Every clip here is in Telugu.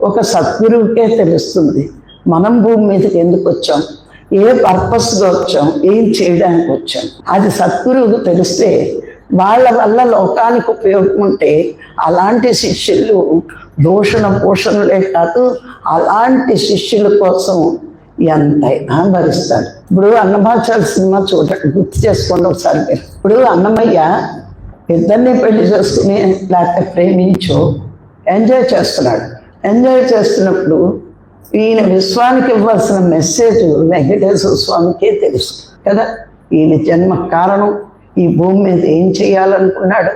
ఒక సద్గురువుకే తెలుస్తుంది. మనం భూమి మీదకి ఎందుకు వచ్చాం? ఏ పర్పస్గా వచ్చాం? ఏం చేయడానికి వచ్చాం? అది సద్గురువుకు తెలిస్తే వాళ్ళ వల్ల లోకానికి ఉపయోగం ఉంటే అలాంటి శిష్యులు దూషణ పోషణలే కాదు అలాంటి శిష్యుల కోసం ఎంతైనా భరిస్తాడు ఇప్పుడు అన్నమాచార్య సినిమా చూడండి గుర్తు చేసుకోండి ఒకసారి మీరు. ఇప్పుడు అన్నమయ్య ఇద్దరిని పెళ్ళి చేసుకుని లేకపోతే ప్రేమించో ఎంజాయ్ చేస్తున్నాడు. ఎంజాయ్ చేస్తున్నప్పుడు ఈయన విశ్వానికి ఇవ్వాల్సిన మెసేజ్ వెంకటేశ్వర స్వామికే తెలుసు. కదా? ఈయన జన్మ కారణం ఈ భూమి మీద ఏం చేయాలనుకున్నాడు?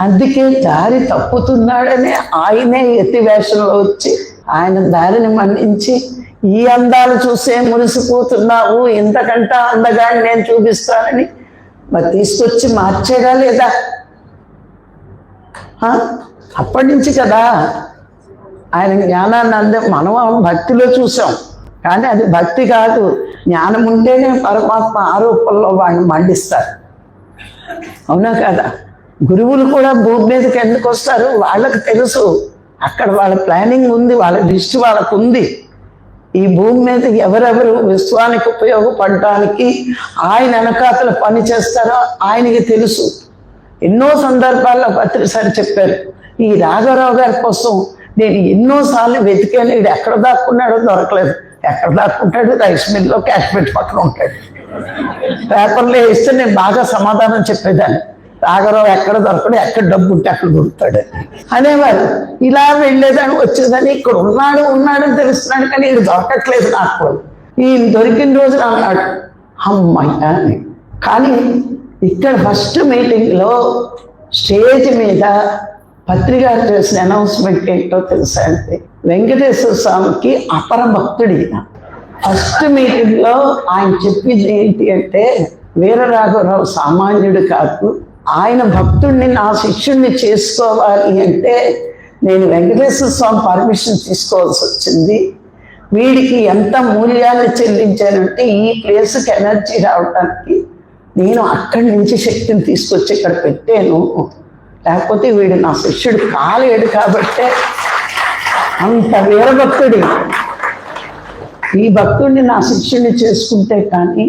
అందుకే దారి తప్పుతున్నాడనే ఆయనే ఎత్తివేషంలో వచ్చి ఆయన దారిని మన్నించి ఈ అందాలు చూసే మురిసిపోతున్నావు ఇంతకంటే అందగాన్ని నేను చూపిస్తానని మరి తీసుకొచ్చి మార్చేదా లేదా అప్పటి నుంచి కదా ఆయన జ్ఞానాన్ని అందే మనం భక్తిలో చూసాం. కానీ అది భక్తి కాదు. జ్ఞానం ఉంటేనే పరమాత్మ ఆరోపణలో వాడిని మండిస్తారు. అవునా కదా? గురువులు కూడా భూమి మీదకి ఎందుకు వస్తారు? వాళ్ళకి తెలుసు. అక్కడ వాళ్ళ ప్లానింగ్ ఉంది వాళ్ళ దృష్టి వాళ్ళకు ఉంది. ఈ భూమి మీద ఎవరెవరు విశ్వానికి ఉపయోగపడటానికి ఆయన వెనకాతలు పని చేస్తారో ఆయనకి తెలుసు. ఎన్నో సందర్భాల్లో పత్రిసారి చెప్పారు ఈ రాఘవరావు గారి కోసం నేను ఎన్నోసార్లు వెతికాను వీడు ఎక్కడ దాక్కున్నాడో దొరకలేదు. ఎక్కడ దాక్కుంటాడు? రైస్ మిల్లో క్యాష్ పెట్టి పక్కన ఉంటాడు. పేపర్లో వేస్తే నేను బాగా సమాధానం చెప్పేదాన్ని. రాఘరావు ఎక్కడ దొరకడు ఎక్కడ డబ్బు ఉంటే అక్కడ దొరుకుతాడు అనేవారు. ఇలా వెళ్ళేదాన్ని వచ్చేదాన్ని ఇక్కడ ఉన్నాడు ఉన్నాడని తెలుస్తున్నాడు కానీ ఇది దొరకట్లేదు నాకు. ఈ దొరికిన రోజు అన్నాడు అమ్మయ్యా అని. కానీ ఇక్కడ ఫస్ట్ మీటింగ్లో స్టేజ్ మీద పత్రిక చేసిన అనౌన్స్మెంట్ ఏంటో తెలుసా అంటే వెంకటేశ్వర స్వామికి అపర భక్తుడు ఈయన. ఫస్ట్ మీటింగ్లో ఆయన చెప్పింది ఏంటి అంటే వీరరాఘవరావు సామాన్యుడు కాదు ఆయన భక్తుడిని నా శిష్యుడిని చేసుకోవాలి అంటే నేను వెంకటేశ్వర స్వామి పర్మిషన్ తీసుకోవాల్సి వచ్చింది. వీడికి ఎంత మూల్యాన్ని చెల్లించానంటే ఈ ప్లేస్కి ఎనర్జీ రావడానికి నేను అక్కడి నుంచి శక్తిని తీసుకొచ్చి ఇక్కడ పెట్టాను. లేకపోతే వీడు నా శిష్యుడు కాలేడు కాబట్టే అంత వీరభక్తుడు. ఈ భక్తుడిని నా శిష్యుడిని చేసుకుంటే కానీ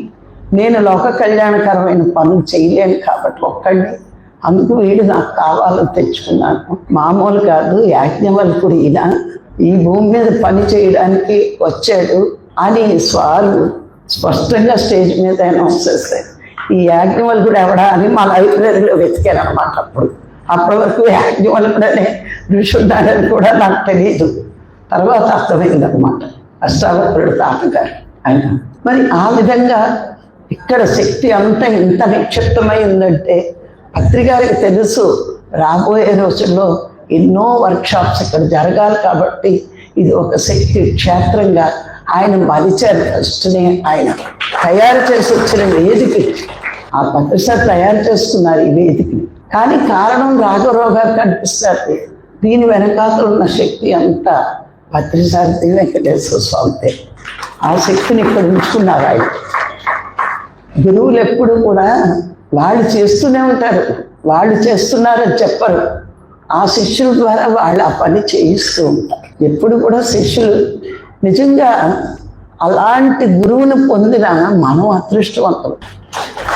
నేను లోక కళ్యాణకరమైన పనులు చేయలేను కాబట్టి ఒక్కడిని. అందుకు వీడు నాకు కావాలని తెచ్చుకున్నాను మామూలు కాదు యాజ్ఞవల్కుడు ఈయన ఈ భూమి మీద పని చేయడానికి వచ్చాడు అని స్వాలు స్పష్టంగా స్టేజ్ మీద అనౌన్స్ చేశారు. ఈ యాజ్ఞవల్కుడు ఎవడా అని మా లైబ్రరీలో వెతికాను అనమాట అప్పుడు. అప్పటి వరకు యాజ్ఞవల్కుడనే ఋషున్నాడని కూడా నాకు తెలియదు. తర్వాత అర్థమైంది అనమాట అష్టావక్రుడు తాతగారు ఆయన. మరి ఆ విధంగా ఇక్కడ శక్తి అంతా ఎంత నిక్షిప్తమై ఉందంటే పత్రికారికి తెలుసు రాబోయే రోజుల్లో ఎన్నో వర్క్షాప్స్ ఇక్కడ జరగాలి కాబట్టి ఇది ఒక శక్తి క్షేత్రంగా ఆయన మలిచారు ఫస్ట్నే ఆయన తయారు చేసి వచ్చిన వేదిక ఆ పత్రిక తయారు చేస్తున్నారు ఈ వేదికని. కానీ కారణం రాజరోగా కనిపిస్తారు. దీని వెనకాతలు ఉన్న శక్తి అంతా పత్రిసారి వెంకటేశ్వర స్వామి ఆ శక్తిని ఇక్కడ ఉంచుకున్నారు ఆయన. గురువులు ఎప్పుడు కూడా వాళ్ళు చేస్తూనే ఉంటారు. వాళ్ళు చేస్తున్నారని చెప్పరు. ఆ శిష్యుల ద్వారా వాళ్ళు ఆ పని చేయిస్తూ ఉంటారు. ఎప్పుడు కూడా శిష్యులు నిజంగా అలాంటి గురువుని పొందిన మనం అదృష్టవంతులు.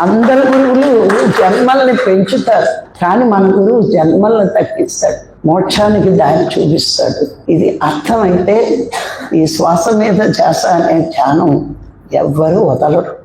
అందరి గురువులు జన్మల్ని పెంచుతారు. కానీ మన గురువు జన్మలను తగ్గిస్తాడు. మోక్షానికి దారి చూపిస్తాడు. ఇది అర్థమైతే ఈ శ్వాస మీద చేస్తా అనే ధ్యానం ఎవ్వరూ వదలరు.